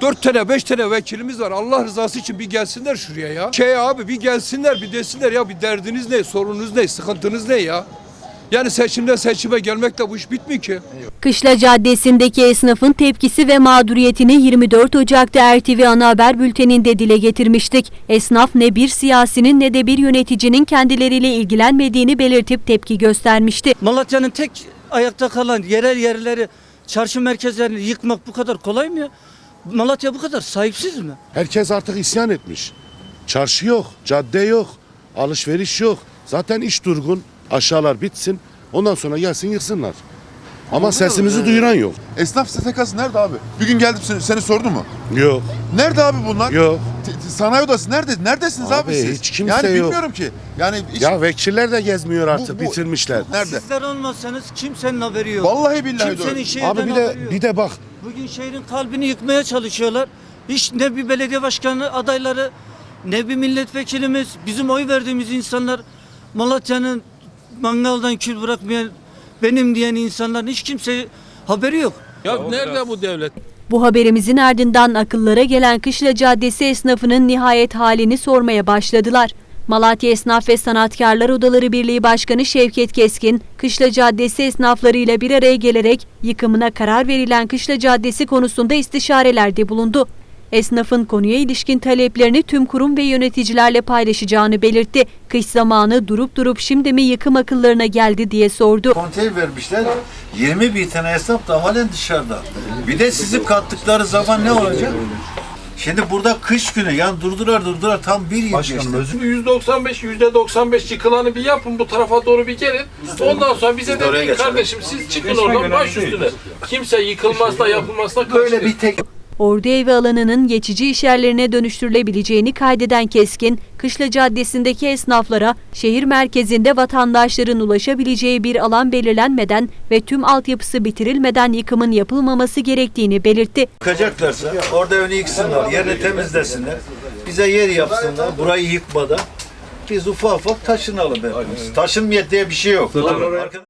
Dört tane beş tane vekilimiz var. Allah rızası için bir gelsinler şuraya ya. Şey abi bir gelsinler bir desinler ya bir derdiniz ne, sorununuz ne, sıkıntınız ne ya. Yani seçimden seçime gelmekle bu iş bitmiyor ki. Kışla Caddesi'ndeki esnafın tepkisi ve mağduriyetini 24 Ocak'ta RTV Ana Haber Bülteni'nde dile getirmiştik. Esnaf ne bir siyasinin ne de bir yöneticinin kendileriyle ilgilenmediğini belirtip tepki göstermişti. Malatya'nın tek ayakta kalan yerel yerleri, çarşı merkezlerini yıkmak bu kadar kolay mı ya? Malatya bu kadar sahipsiz mi? Herkes artık isyan etmiş. Çarşı yok, cadde yok, alışveriş yok. Zaten iş durgun. Aşağılar bitsin. Ondan sonra gelsin yıksınlar. Ama sesimizi duyuran yok. Esnaf STK'sı nerede abi? Bir gün geldim seni, seni sordu mu? Yok, Nerede abi bunlar? yok. T- t- Sanayi odası nerede? Neredesiniz abi, Abi siz? hiç kimse yani yok. bilmiyorum ki. Yani hiç, Ya vekiller de gezmiyor artık, Bu- bu- bitirmişler. nerede? Sizler olmasanız kimsenin haberi yok. Vallahi billahi Kimsenin doğru. şehirden Abi bir haberi de yok. bir de bak Bugün şehrin kalbini yıkmaya çalışıyorlar. Hiç ne bir belediye başkanı adayları ne bir milletvekilimiz bizim oy verdiğimiz insanlar Malatya'nın mangaldan kül bırakmayan benim diyen insanların hiç kimse haberi yok. Ya nerede bu devlet? Bu haberimizin ardından akıllara gelen Kışla Caddesi esnafının nihayet halini sormaya başladılar. Malatya Esnaf ve Sanatkarlar Odaları Birliği Başkanı Şevket Keskin, Kışla Caddesi esnaflarıyla bir araya gelerek yıkımına karar verilen Kışla Caddesi konusunda istişarelerde bulundu. Esnafın konuya ilişkin taleplerini tüm kurum ve yöneticilerle paylaşacağını belirtti. Kış zamanı durup durup şimdi mi yıkım akıllarına geldi diye sordu. konteyner vermişler. 20 bin tane esnaf da halen dışarıda. Bir de sizi kattıkları zaman ne olacak? Şimdi burada kış günü yani durdurar durdurar tam bir yıl geçti. %95, %95 yıkılanı bir yapın bu tarafa doğru bir gelin. Ondan sonra bize de deyin kardeşim siz çıkın oradan baş üstüne. Kimse yıkılmazsa yapılmazsa karşı Böyle değil. bir tek Ordu evi alanının geçici işyerlerine dönüştürülebileceğini kaydeden Keskin, Kışla Caddesi'ndeki esnaflara şehir merkezinde vatandaşların ulaşabileceği bir alan belirlenmeden ve tüm altyapısı bitirilmeden yıkımın yapılmaması gerektiğini belirtti. yıkacaklarsa orada önü yıksınlar, yerini temizlesinler. Bize yer yapsınlar, burayı yıkmadan. Biz ufak ufak taşınalım hepimiz. Taşınmayet diye bir şey yok. Arkadaş-